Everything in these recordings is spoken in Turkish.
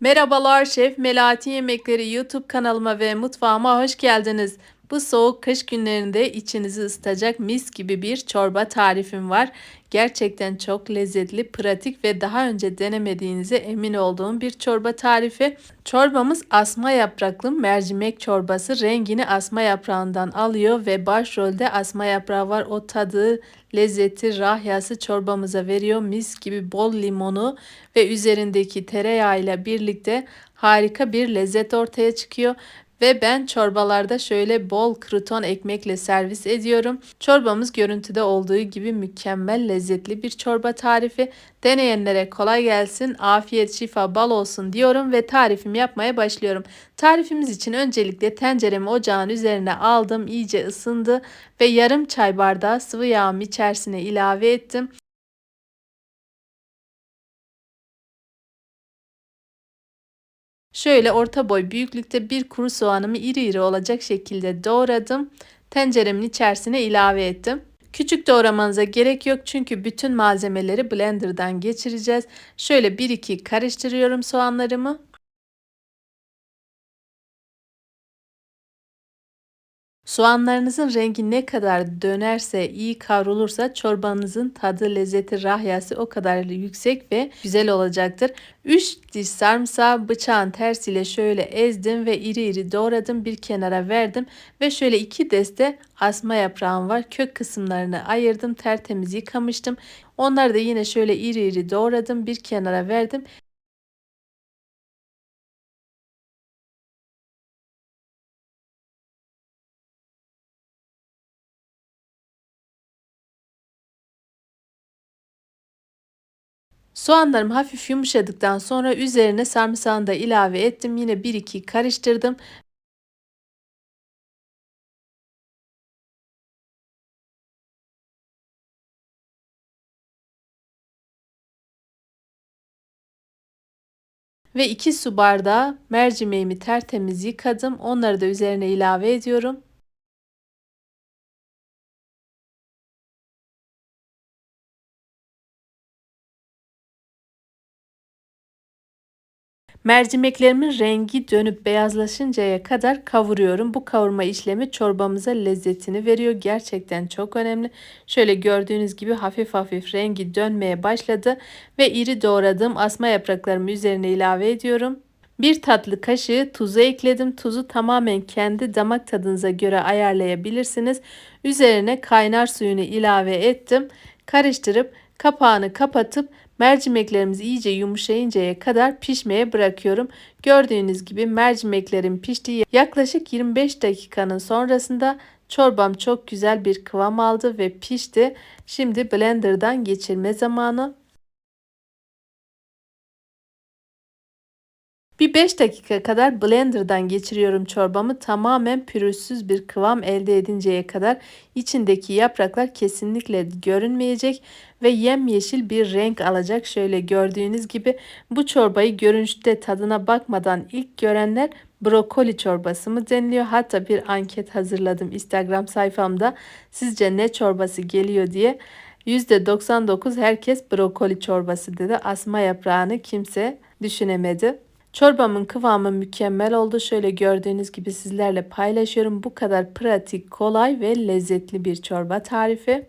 Merhabalar Şef Melati Yemekleri YouTube kanalıma ve mutfağıma hoş geldiniz. Bu soğuk kış günlerinde içinizi ısıtacak mis gibi bir çorba tarifim var. Gerçekten çok lezzetli, pratik ve daha önce denemediğinize emin olduğum bir çorba tarifi. Çorbamız asma yapraklı mercimek çorbası. Rengini asma yaprağından alıyor ve başrolde asma yaprağı var. O tadı, lezzeti, rahyası çorbamıza veriyor. Mis gibi bol limonu ve üzerindeki tereyağıyla birlikte harika bir lezzet ortaya çıkıyor. Ve ben çorbalarda şöyle bol kruton ekmekle servis ediyorum. Çorbamız görüntüde olduğu gibi mükemmel lezzetli bir çorba tarifi. Deneyenlere kolay gelsin, afiyet, şifa, bal olsun diyorum ve tarifimi yapmaya başlıyorum. Tarifimiz için öncelikle tenceremi ocağın üzerine aldım, iyice ısındı ve yarım çay bardağı sıvı yağımı içerisine ilave ettim. Şöyle orta boy büyüklükte bir kuru soğanımı iri iri olacak şekilde doğradım. Tenceremin içerisine ilave ettim. Küçük doğramanıza gerek yok çünkü bütün malzemeleri blenderdan geçireceğiz. Şöyle 1-2 karıştırıyorum soğanlarımı. Soğanlarınızın rengi ne kadar dönerse, iyi kavrulursa çorbanızın tadı, lezzeti, rahyası o kadar yüksek ve güzel olacaktır. 3 diş sarımsağı bıçağın tersiyle şöyle ezdim ve iri iri doğradım. Bir kenara verdim ve şöyle iki deste asma yaprağım var. Kök kısımlarını ayırdım. Tertemiz yıkamıştım. Onları da yine şöyle iri iri doğradım. Bir kenara verdim. Soğanlarım hafif yumuşadıktan sonra üzerine sarımsağını da ilave ettim. Yine 1-2 karıştırdım. Ve 2 su bardağı mercimeğimi tertemiz yıkadım. Onları da üzerine ilave ediyorum. Mercimeklerimin rengi dönüp beyazlaşıncaya kadar kavuruyorum. Bu kavurma işlemi çorbamıza lezzetini veriyor. Gerçekten çok önemli. Şöyle gördüğünüz gibi hafif hafif rengi dönmeye başladı ve iri doğradığım asma yapraklarımı üzerine ilave ediyorum. Bir tatlı kaşığı tuzu ekledim. Tuzu tamamen kendi damak tadınıza göre ayarlayabilirsiniz. Üzerine kaynar suyunu ilave ettim. Karıştırıp kapağını kapatıp Mercimeklerimiz iyice yumuşayıncaya kadar pişmeye bırakıyorum. Gördüğünüz gibi mercimeklerim pişti. Yaklaşık 25 dakikanın sonrasında çorbam çok güzel bir kıvam aldı ve pişti. Şimdi blenderdan geçirme zamanı. Bir 5 dakika kadar blenderdan geçiriyorum çorbamı. Tamamen pürüzsüz bir kıvam elde edinceye kadar içindeki yapraklar kesinlikle görünmeyecek ve yemyeşil bir renk alacak. Şöyle gördüğünüz gibi bu çorbayı görünüşte tadına bakmadan ilk görenler brokoli çorbası mı deniliyor? Hatta bir anket hazırladım Instagram sayfamda. Sizce ne çorbası geliyor diye. %99 herkes brokoli çorbası dedi. Asma yaprağını kimse düşünemedi. Çorbamın kıvamı mükemmel oldu. Şöyle gördüğünüz gibi sizlerle paylaşıyorum. Bu kadar pratik, kolay ve lezzetli bir çorba tarifi.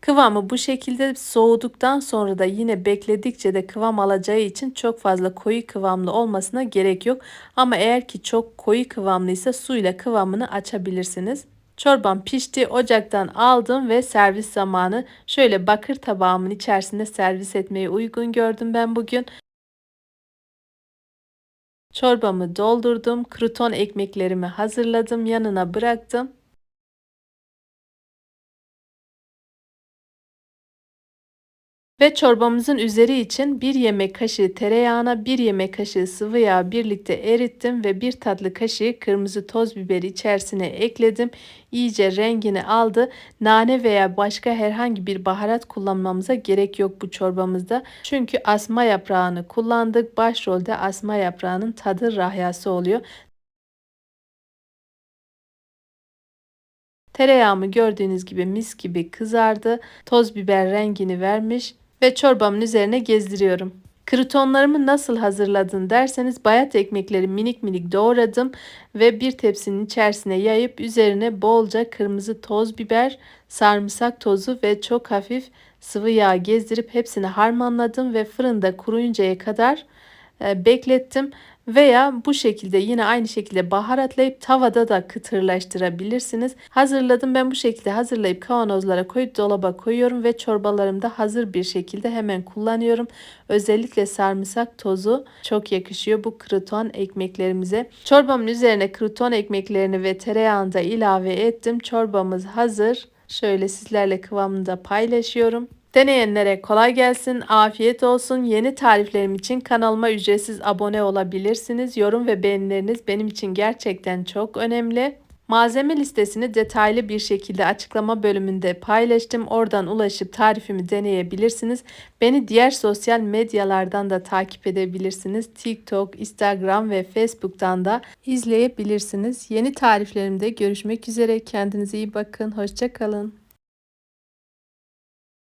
Kıvamı bu şekilde soğuduktan sonra da yine bekledikçe de kıvam alacağı için çok fazla koyu kıvamlı olmasına gerek yok. Ama eğer ki çok koyu kıvamlıysa suyla kıvamını açabilirsiniz. Çorbam pişti. Ocaktan aldım ve servis zamanı şöyle bakır tabağımın içerisinde servis etmeyi uygun gördüm ben bugün. Çorbamı doldurdum. Kruton ekmeklerimi hazırladım. Yanına bıraktım. Ve çorbamızın üzeri için bir yemek kaşığı tereyağına bir yemek kaşığı sıvı yağ birlikte erittim ve bir tatlı kaşığı kırmızı toz biberi içerisine ekledim. İyice rengini aldı. Nane veya başka herhangi bir baharat kullanmamıza gerek yok bu çorbamızda. Çünkü asma yaprağını kullandık. Başrolde asma yaprağının tadı rahyası oluyor. Tereyağımı gördüğünüz gibi mis gibi kızardı. Toz biber rengini vermiş ve çorbamın üzerine gezdiriyorum. Krutonlarımı nasıl hazırladın derseniz bayat ekmekleri minik minik doğradım ve bir tepsinin içerisine yayıp üzerine bolca kırmızı toz biber, sarımsak tozu ve çok hafif sıvı yağ gezdirip hepsini harmanladım ve fırında kuruyuncaya kadar e, beklettim. Veya bu şekilde yine aynı şekilde baharatlayıp tavada da kıtırlaştırabilirsiniz. Hazırladım ben bu şekilde hazırlayıp kavanozlara koyup dolaba koyuyorum ve çorbalarımda hazır bir şekilde hemen kullanıyorum. Özellikle sarımsak tozu çok yakışıyor bu kruton ekmeklerimize. Çorbamın üzerine kruton ekmeklerini ve tereyağını da ilave ettim. Çorbamız hazır. Şöyle sizlerle kıvamını da paylaşıyorum. Deneyenlere kolay gelsin, afiyet olsun. Yeni tariflerim için kanalıma ücretsiz abone olabilirsiniz. Yorum ve beğenileriniz benim için gerçekten çok önemli. Malzeme listesini detaylı bir şekilde açıklama bölümünde paylaştım. Oradan ulaşıp tarifimi deneyebilirsiniz. Beni diğer sosyal medyalardan da takip edebilirsiniz. TikTok, Instagram ve Facebook'tan da izleyebilirsiniz. Yeni tariflerimde görüşmek üzere. Kendinize iyi bakın. Hoşçakalın.